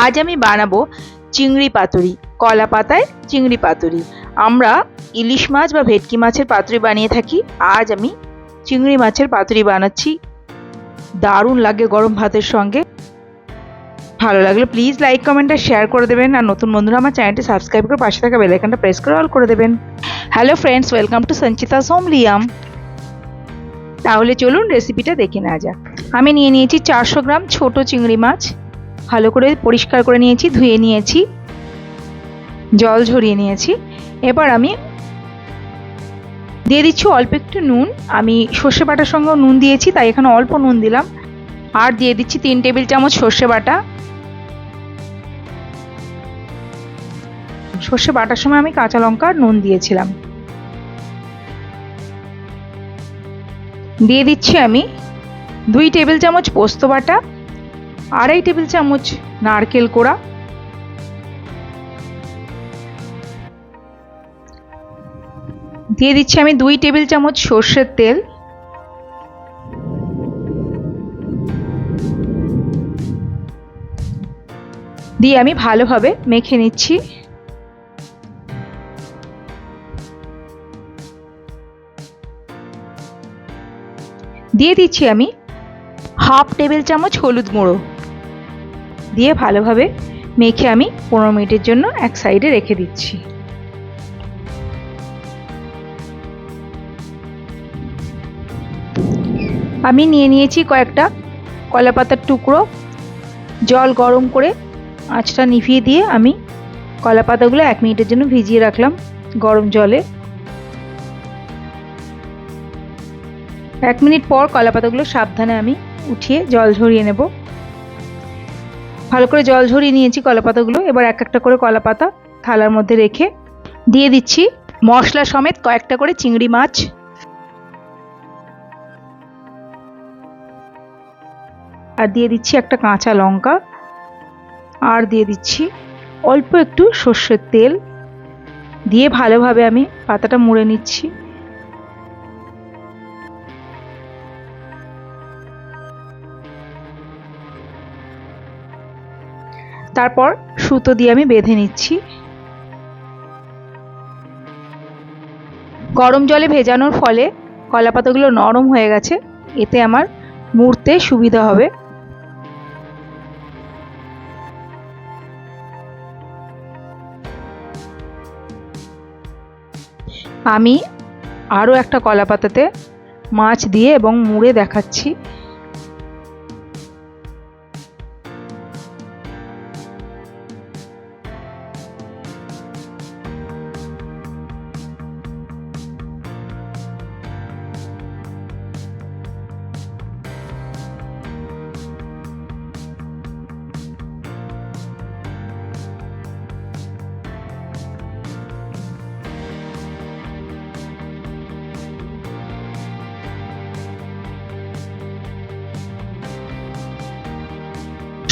আজ আমি বানাবো চিংড়ি পাতুরি, কলা পাতায় চিংড়ি পাতুরি। আমরা ইলিশ মাছ বা ভেটকি মাছের পাতুরি বানিয়ে থাকি। আজ আমি চিংড়ি মাছের পাতুরি বানাচ্ছি। দারুণ লাগে গরম ভাতের সঙ্গে। ভালো লাগলে প্লিজ লাইক কমেন্ট আর শেয়ার করে দেবেন। আর নতুন বন্ধুরা আমার চ্যানেলটি সাবস্ক্রাইব করে পাশে থাকা বেলাইকানটা প্রেস করে অল করে দেবেন। Hello friends welcome to Sanchita home Liam তাহলে চলুন রেসিপিটা দেখে নেওয়া যাক। আমি নিয়ে নিয়েছি চারশো গ্রাম ছোট চিংড়ি মাছ। ভালো করে পরিষ্কার করে নিয়েছি, ধুয়ে নিয়েছি, জল ঝরিয়ে নিয়েছি। এবার আমি দিয়ে দিচ্ছি অল্প একটু নুন। আমি সর্ষে বাটার সঙ্গেও নুন দিয়েছি, তাই এখানে অল্প নুন দিলাম। আর দিয়ে দিচ্ছি তিন টেবিল চামচ সর্ষে বাটা। সর্ষে বাটার সময় আমি কাঁচা লঙ্কা নুন দিয়েছিলাম। দিয়ে দিচ্ছি আমি দুই টেবিল চামচ পোস্ত বাটা। আড়াই টেবিল চামচ নারকেল কোড়া, দিয়ে দিচ্ছি আমি দুই টেবিল চামচ সর্ষের তেল। দিয়ে আমি ভালোভাবে মেখে নিচ্ছি। দিয়ে দিচ্ছি আমি হাফ টেবিল চামচ হলুদ গুঁড়ো। দিয়ে ভালোভাবে মেখে আমি পনেরো মিনিটের জন্য এক সাইডে রেখে দিচ্ছি। আমি নিয়ে নিয়েছি কয়েকটা কলা পাতার টুকরো। জল গরম করে আঁচটা নিভিয়ে দিয়ে আমি কলা পাতাগুলো এক মিনিটের জন্য ভিজিয়ে রাখলাম গরম জলে। এক মিনিট পর কলা পাতাগুলো সাবধানে আমি উঠিয়ে জল ঝরিয়ে নেব। ভালো করে জল ঝরিয়ে নিয়েছি কলা পাতাগুলো এবার এক একটা করে কলা পাতা থালার মধ্যে রেখে দিয়ে দিচ্ছি মশলা সমেত কয়েকটা করে চিংড়ি মাছ। আর দিয়ে দিচ্ছি একটা কাঁচা লঙ্কা। আর দিয়ে দিচ্ছি অল্প একটু সর্ষের তেল। দিয়ে ভালোভাবে আমি পাতাটা মুড়ে নিচ্ছি। তারপর সুতো দিয়ে আমি বেঁধে নিচ্ছি। গরম জলে ভেজানোর ফলে কলা পাতাগুলো নরম হয়ে গেছে। এতে আমার মুড়তে সুবিধা হবে। আমি আরও একটা কলা পাতাতে মাছ দিয়ে এবং মুড়ে দেখাচ্ছি।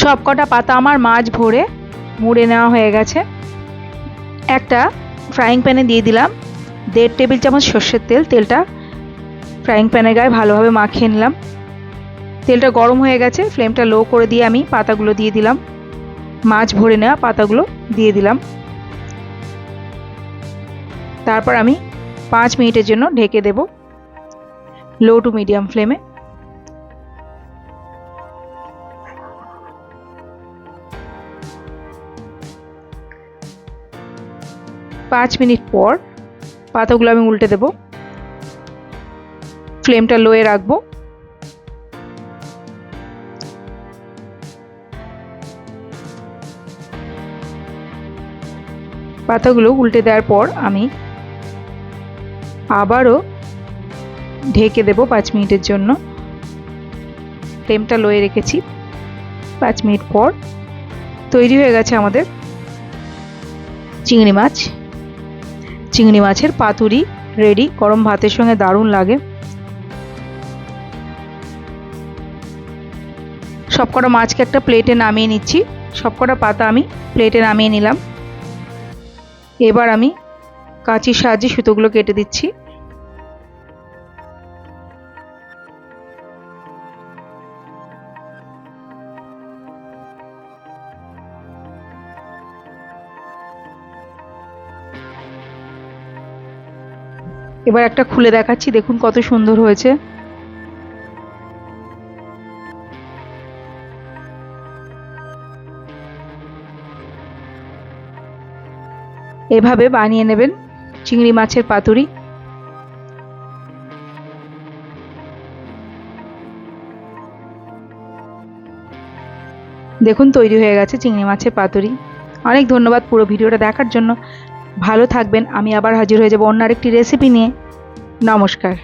সব কটা পাতা আমার মাছ ভরে মুড়ে নেওয়া হয়ে গেছে। একটা ফ্রাইং প্যানে দিয়ে দিলাম। দেড় টেবিল চামচ সর্ষের তেল, তেলটা ফ্রাইং প্যানের গায়ে ভালোভাবে মাখিয়ে নিলাম। তেলটা গরম হয়ে গেছে ফ্লেমটা লো করে দিয়ে আমি পাতাগুলো দিয়ে দিলাম। মাছ ভরে নেওয়া পাতাগুলো দিয়ে দিলাম। তারপর আমি পাঁচ মিনিটের জন্য ঢেকে দেব। লো টু মিডিয়াম ফ্লেমে মিনিট পর পাতাগুলো আমি উল্টে দেব। ফ্লেমটা লোয়ে রাখব। পাতাগুলো উল্টে দেওয়ার পর আমি আবারও ঢেকে দেব পাঁচ মিনিটের জন্য। ফ্লেমটা লোয়ে রেখেছি। পাঁচ মিনিট পর তৈরি হয়ে গেছে আমাদের চিংড়ি মাছ। চিংড়ি মাছের পাতুরি রেডি গরম ভাতের সঙ্গে দারুণ লাগে। সবকটা মাছকে একটা প্লেটে নামিয়ে নিচ্ছি। সবকটা পাতা আমি প্লেটে নামিয়ে নিলাম। এবার আমি কাঁচির সাহায্যে সুতোগুলো কেটে দিচ্ছি। এবার একটা খুলে দেখাচ্ছি, দেখুন কত সুন্দর হয়েছে। এভাবে বানিয়ে নেবেন চিংড়ি মাছের পাতুরি। দেখুন তৈরি হয়ে গেছে চিংড়ি মাছের পাতুরি। অনেক ধন্যবাদ পুরো ভিডিওটা দেখার জন্য। ভালো থাকবেন আমি আবার হাজির হয়ে যাব অন্য আরেকটি রেসিপি নিয়ে। নমস্কার।